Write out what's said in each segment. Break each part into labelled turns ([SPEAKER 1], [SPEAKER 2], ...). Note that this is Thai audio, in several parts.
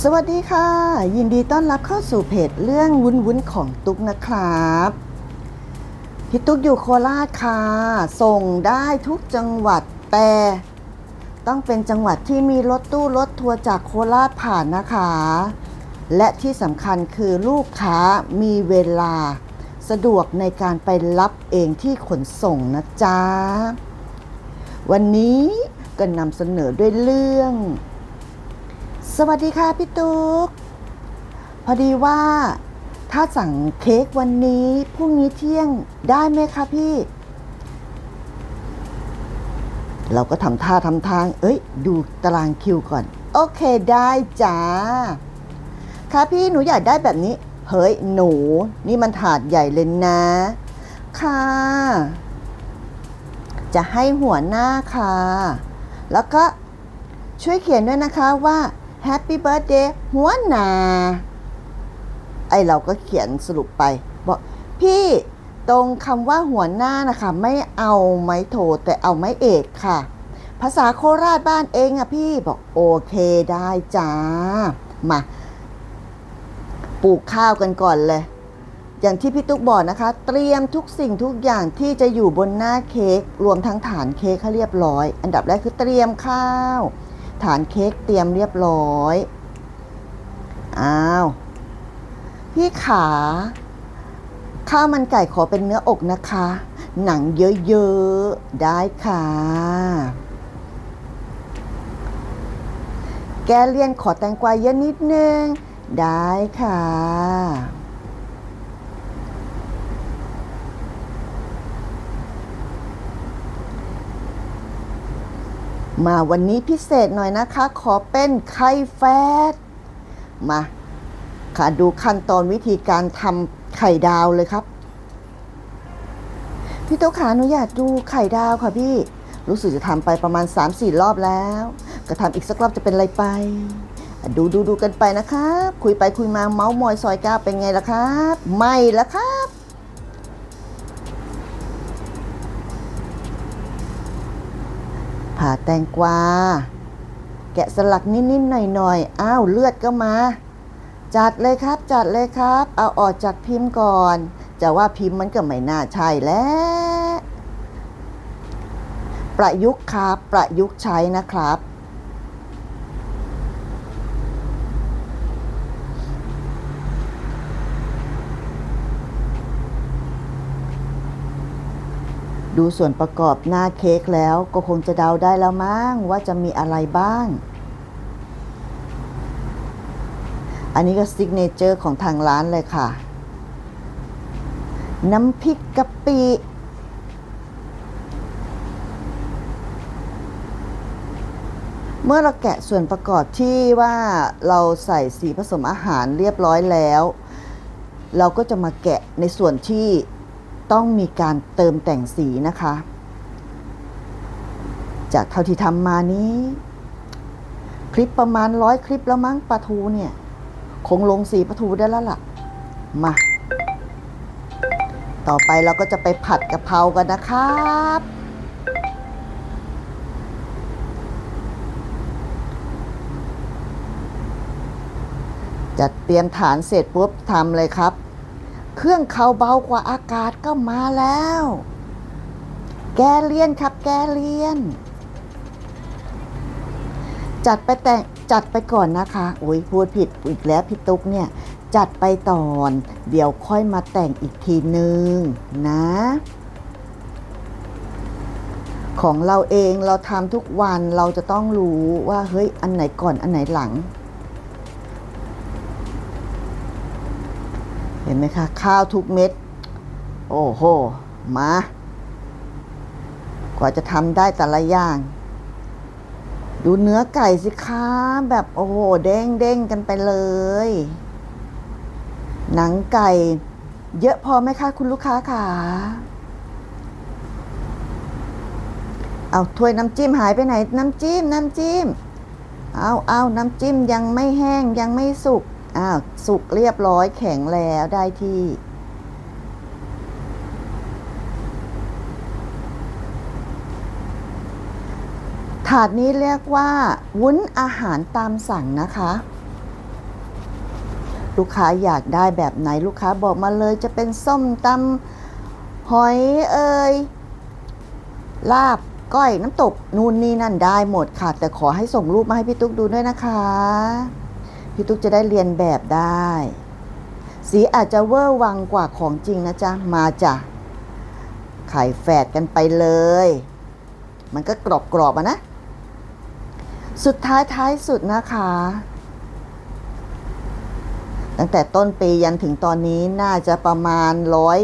[SPEAKER 1] สวัสดีค่ะ ยินดีต้อนรับเข้าสู่เพจเรื่องวุ้นวุ้นของตุ๊กนะครับพี่ตุ๊กอยู่โคราชค่ะ ส่งได้ทุกจังหวัดแต่ต้องเป็นจังหวัดที่มีรถตู้รถทัวร์จากโคราชผ่านนะคะ และที่สำคัญคือลูกค้ามีเวลา สะดวกในการไปรับเองที่ขนส่งนะจ๊ะ วันนี้ก็นำเสนอด้วยเรื่อง สวัสดีค่ะพี่ตุ๊ก พอดีว่าถ้าสั่งเค้กวันนี้พรุ่งนี้เที่ยงได้ไหมคะพี่ เราก็ทำท่าทำทาง เอ้ย ดูตารางคิวก่อน โอเคได้จ้า ค่ะพี่หนูอยากได้แบบนี้ เฮ้ย หนู นี่มันถาดใหญ่เลยนะ ค่ะ จะให้หัวหน้าค่ะ แล้วก็ช่วยเขียนด้วยนะคะว่า Happy Birthday หัวหนาไอเราก็เขียนสรุปไปบอกพี่ตรงคำว่าหัวหน้านะคะ ไม่เอาไม้โทแต่เอาไม้เอกค่ะ ภาษาโคราชบ้านเองอะพี่บอกโอเคได้จ้า มา ปลูกข้าวกันก่อนเลย อย่างที่พี่ตุ๊กบอกนะคะ เตรียมทุกสิ่งทุกอย่างที่จะอยู่บนหน้าเค้กรวมทั้งฐานเค้กให้เรียบร้อย อันดับแรกคือเตรียมข้าว ฐานเค้กเตรียมเรียบร้อย อ้าว พี่ขา ข้าวมันไก่ขอเป็นเนื้ออกนะคะ หนังเยอะๆ ได้ค่ะ แกเลียนขอแตงกวาเยอะนิดนึง ได้ค่ะ มาวันนี้พิเศษหน่อยนะคะ ขอเป็นไข่แฟดมาค่ะดูขั้นตอนวิธีการทำไข่ดาวเลยครับ พี่ตุ๊กขาหนูอยากดูไข่ดาวค่ะพี่ รู้สึกจะทำไปประมาณ 3-4 รอบแล้ว ก็ทำอีกสักรอบจะเป็นอะไรไป ดูดูดูกันไปนะครับ คุยไปคุยมาเมาส์มอยซอยก้าวเป็นไงล่ะครับ ไม่ละครับ ผ่าแตงกวา แกะสลักนิดๆหน่อยๆ อ้าวเลือดก็มา จัดเลยครับจัดเลยครับ เอาออกจากพิมพ์ก่อน จะว่าพิมพ์มันก็ไม่น่าใช่แล้ว ประยุกต์ครับประยุกต์ใช้นะครับ ดูส่วนประกอบหน้าเค้กแล้วก็คงจะเดาได้แล้วมั้งว่าจะมีอะไรบ้าง อันนี้ก็ซิกเนเจอร์ของทางร้านเลยค่ะ น้ำพริกกะปิ เมื่อเราแกะส่วนประกอบที่ว่าเราใส่สีผสมอาหารเรียบร้อยแล้ว เราก็จะมาแกะในส่วนที่ ต้องมีการเติมแต่งสีนะคะ จากเท่าที่ทำมานี้ คลิปประมาณร้อยคลิปแล้วมั้งปลาทูเนี่ย คงลงสีปลาทูได้แล้วล่ะ มา ต่อไปเราก็จะไปผัดกะเพรากันนะครับจัดเตรียมฐานเสร็จปุ๊บทำเลยครับ เครื่องเขาเบากว่าอากาศก็มาแล้ว แกเลียนครับแกเลียน จัดไปแต่งจัดไปก่อนนะคะโอ้ยพูดผิดอีกแล้วพี่ตุ๊กเนี่ย จัดไปตอน เดี๋ยวค่อยมาแต่งอีกทีนึงนะ ของเราเองเราทำทุกวันเราจะต้องรู้ว่าเฮ้ยอันไหนก่อนอันไหนหลัง ห็นไหมคะข้าวทุกเม็ด โอ้โห มา กว่าจะทำได้แต่ละอย่าง ดูเนื้อไก่สิคะแบบโอ้โหเด้งเด้งกันไปเลย หนังไก่ เยอะพอไหมคะคุณลูกค้าขาเอาถ้วยน้ำจิ้มหายไปไหน น้ำจิ้ม น้ำจิ้ม เอาเอาน้ำจิ้มยังไม่แห้งยังไม่สุก อ้าวสุกเรียบร้อยแข็งแล้วได้ที่ ถาดนี้เรียกว่า วุ้นอาหารตามสั่งนะคะ ลูกค้าอยากได้แบบไหนลูกค้าบอกมาเลยจะเป็นส้มตำหอยเอ่ยลาบก้อยน้ำตก นู่นนี่นั่นได้หมดค่ะ แต่ขอให้ส่งรูปมาให้พี่ตุ๊กดูด้วยนะคะ พี่ตุ๊กจะได้เรียนแบบได้ สีอาจจะเวอร์วังกว่าของจริงนะจ๊ะ มาจ้ะไข่แฝดกันไปเลย มันก็กรอบกรอบๆอะนะ สุดท้ายท้ายสุดนะคะ ตั้งแต่ต้นปียันถึงตอนนี้น่าจะประมาณร้อย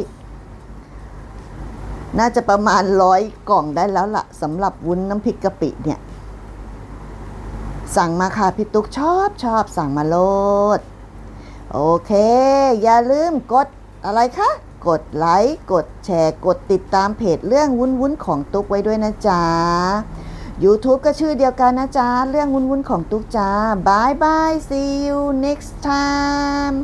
[SPEAKER 1] น่าจะประมาณร้อยกล่องได้แล้วล่ะสำหรับวุ้นน้ำพริกกะปิเนี่ย สั่งมาค่ะพี่ตุ๊กชอบชอบสั่งมาโลด โอเค อย่าลืมกดอะไรคะ กดไลค์กดแชร์ กดติดตามเพจเรื่องวุ้นวุ้นของตุ๊กไว้ด้วยนะจ๊ะ YouTube ก็ชื่อเดียวกันนะจ๊ะ เรื่องวุ้นวุ้นของตุ๊กจ้าบายบาย see you next time